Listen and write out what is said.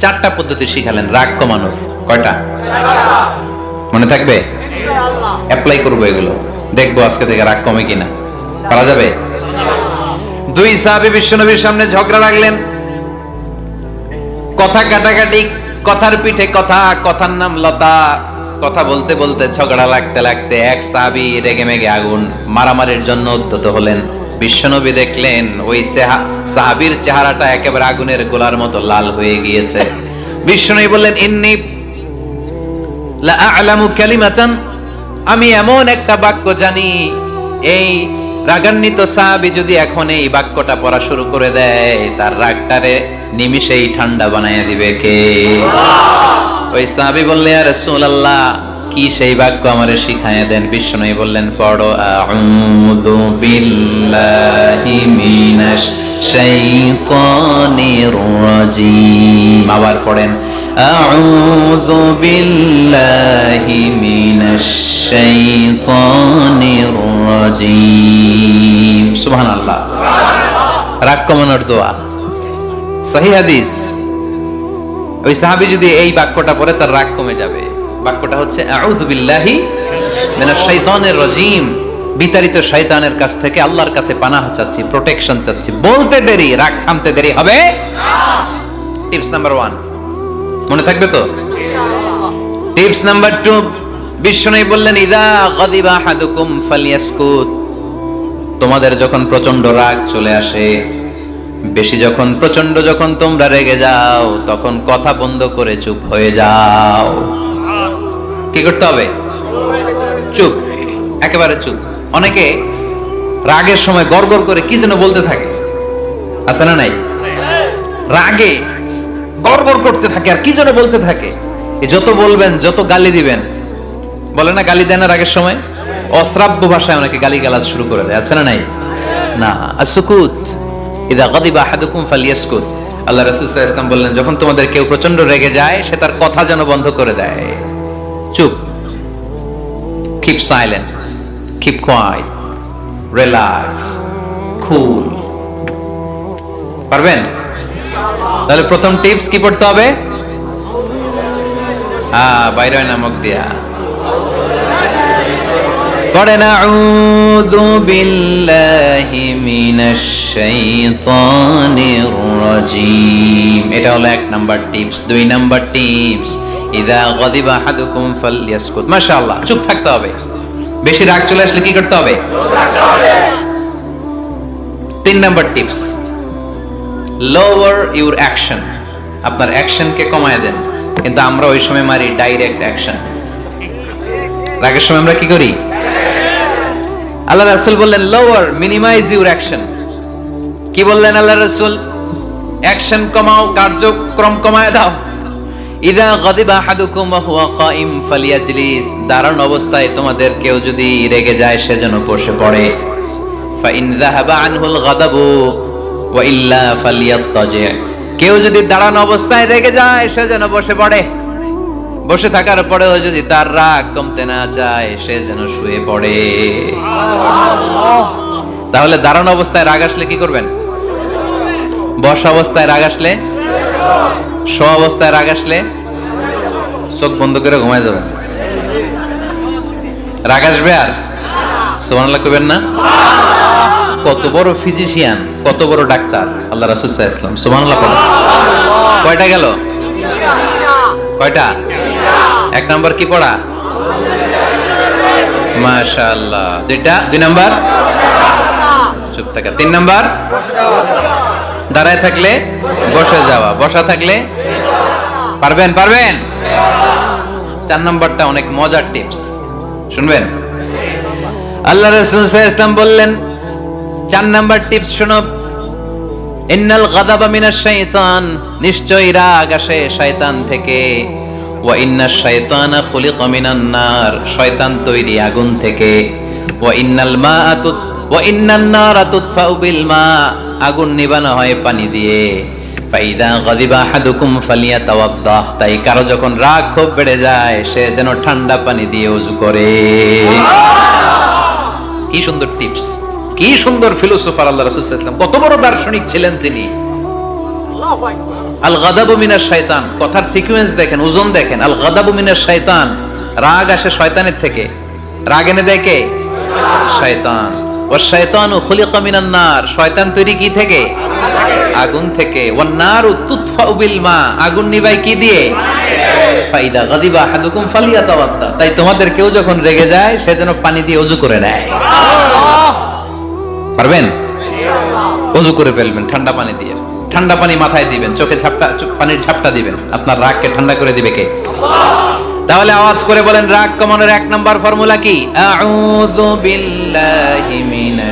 চারটা পদ্ধতি শিখালেন রাগ কমানোর। কয়টা? মনে থাকবে? অ্যাপ্লাই করব এগুলো। দেখব আজকে থেকে রাগ কমে কিনা। পারা যাবে? দুই সাহাবী বিশ্বনবীর সামনে ঝগড়া লাগলেন কথা কাটাকাটি কথার পিঠে কথা কথার নাম লতা। কথা বলতে বলতে ঝগড়া লাগতে লাগতে এক সাহাবি রেগে মেগে আগুন মারামারির জন্য উদ্ধত হলেন। বিশ্বনবী দেখলেন ওই সেহা- সাহাবীর চেহারাটা একেবারে আগুনের গোলার মতো লাল হয়ে গিয়েছে। বিশ্বনবী বললেন ইন্নি লা আ'লামু কালিমাতান আমি এমন একটা বাক্য জানি এই রাগান্বিত সাহাবী যদি এখন এই বাক্যটা পড়া শুরু করে দেয় তার রাগটারে নিমিষেই ঠান্ডা বানায় দিবে কে? ওই সাহাবী বললে আর রাসূলুল্লাহ কি সেই বাক্য আমারে শিখায় দেন? বিষ্ণু বললেন, পড়ো আবার পড়েন, আউযু বিল্লাহি মিনাশ শাইতানির রাজিম। সুবহানাল্লাহ। রাগ কমানোর দোয়া। সহি হাদিস। ওই সাহাবী যদি এই বাক্যটা পড়ে, তার রাগ কমে যাবে। বাক্যটা হচ্ছে, আউযু বিল্লাহি মিনাশ শাইতানির রাজিম। বিতাড়িত শয়তানের কাছ থেকে আল্লাহর কাছে পানাহ চাচ্ছি প্রোটেকশন চাচ্ছি। বলতে দেরি, রাগ থামতে দেরি হবে? Tips number one. মনে থাকবে তো? টিপস নাম্বার টু বিষ্ণু বললেন, ইদা গাদিবা হাদুকুম ফালিয়াসকুত। তোমাদের যখন প্রচণ্ড রাগ চলে আসে, বেশি যখন প্রচণ্ড যখন তোমরা রেগে যাও, তখন কথা বন্ধ করে চুপ হয়ে যাও। কি করতে হবে? চুপ, একেবারে চুপ। অনেকে রাগের সময় গড়গড় করে কি যেন বলতে থাকে। আছে না নাই? রাগে গড়গড় করতে থাকে আর কি যেন বলতে থাকে। যত বলবেন, যত গালি দিবেন, বলে না গালি দেন না রাগের সময়? অশ্রাব্য ভাষায় অনেকে গালি গালাজ শুরু করে দেয়। আছে না নাই? না সুকুত। ইদা গাদিবা আহাদুকুম ফালিয়াসকুত। আল্লাহ রাসূল ওয়াসাল্লাম বললেন, যখন তোমাদের কেউ প্রচণ্ড রেগে যায়, সে তার কথা যেন বন্ধ করে দেয়। চুপ। Keep silent keep quiet relax cool পারবেন? তাহলে প্রথম টিপস কি পড়তে হবে? হ্যাঁ বাইরে নামক দিয়া। পড়েন আউযু বিল্লাহি মিনাশ শাইতানির রাজিম। এটা হলো এক নাম্বার টিপস। দুই নাম্বার টিপস। ইদা গাদিবা আহাদুকুম ফালইয়াসকুত। মাশাআল্লাহ, চুপ থাকতে হবে। বেশি রাগ চলে আসলে কি করতে হবে? তিন number tips lower your action আপনার অ্যাকশনকে কমায় দেন, কিন্তু আমরা ওই সময় মারি ডাইরেক্ট অ্যাকশন রাগের সময় আমরা কি করি? আল্লাহ রাসূল বললেন লোয়ার মিনিমাইজ ইউর অ্যাকশন কি বললেন আল্লাহ রাসূল? অ্যাকশন কমাও, কার্যক্রম কমায় দাও। ইদা গাদিবা আহাদুকুম ওয়া হুয়া কাইম ফালিয়াজলিস। দাঁড়ানো অবস্থায় তোমাদের কেউ যদি রেগে যায় সেজন্য বসে পড়ে। ফাইন যাহাবা আনহুল গাদাবু ওয়া ইল্লা ফালিয়াত্তাজি। কেউ যদি দাঁড়ানো অবস্থায় রেগে যায়, সে যেন বসে পড়ে। বসে থাকার পরেও যদি তার রাগ কমতে না চায়, সে যেন শুয়ে পড়ে। তাহলে দাঁড়ানো অবস্থায় রাগ আসলে কি করবেন? বসা অবস্থায় রাগ আসলে শো অবস্থায় রাগ আসলে চোখ বন্ধ করে ঘুমায় যাবেন। রাগ আসবে আর? সোমানাল্লাহ করবেন না? কত বড় ফিজিশিয়ান কত বড় ডাক্তার, আল্লাহ রাসুল ইসলাম পড়ো। কয়টা গেল? কয়টা? এক নাম্বার কি পড়া? মাশাআল্লাহ। দুইটা? দুই নাম্বার? চুপ থাকা। তিন নাম্বার? দাঁড়ায় থাকলে বসে যাওয়া, বসা থাকলে পারবেন পারবেন? চার নাম্বারটা অনেক মজার টিপস। শুনবেন? আল্লাহ রাসূল আলাইহি বললেন, চার নাম্বার টিপস শোনো, ইন্নাল গাদাবা মিনাশ শাইতান, নিশ্চয়ই রাগ আসে শয়তান থেকে। ওয়া ইন্নাশ শাইতানা খুলিকা মিনান নার, শয়তান তৈরি আগুন থেকে। ওয়া ইন্নাল মাআ তুত, ওয়া ইন্নান নারা তুতফাউ বিল মা। আগুন নিবানো হয় পানি দিয়ে। ফাইদা গাদিবা আহাদুকুম ফালিয়াতাওয়াদ্দাহ। তাই কারও যখন রাগ খুব বেড়ে যায় সে যেন ঠান্ডা পানি দিয়ে ওযু করে। কি সুন্দর টিপস কি সুন্দর ফিলোসোফার আল্লাহ রাসূল সাল্লাল্লাহু কত বড় দার্শনিক ছিলেন তিনি। আল গাদাবু মিনার শয়তান কথার সিকোয়েন্স দেখেন ওজন দেখেন। আল গাদাবু মিনার শয়তান রাগ আসে শয়তানের থেকে। রাগ এনে দেয় কে? শয়তান। শয়তান ও নার। শয়তান তৈরি কি থেকে? আগুন থেকে। বিল মা। আগুন নিভাই কি দিয়ে? ফাইদা তাই তোমাদের কেউ যখন রেগে যায়, সে যেন পানি দিয়ে ওযু করে নেয়। পারবেন? ওযু করে ফেলবেন, ঠান্ডা পানি দিয়ে। ঠান্ডা পানি মাথায় দিবেন, চোখে ঝাপটা পানির ঝাপটা দিবেন। আপনার রাগকে ঠান্ডা করে দিবে কে? তাহলে আওয়াজ করে বলেন রাগ কমানোর এক নম্বর ফর্মুলা কি? আউযু বিল্লাহি মিনাশ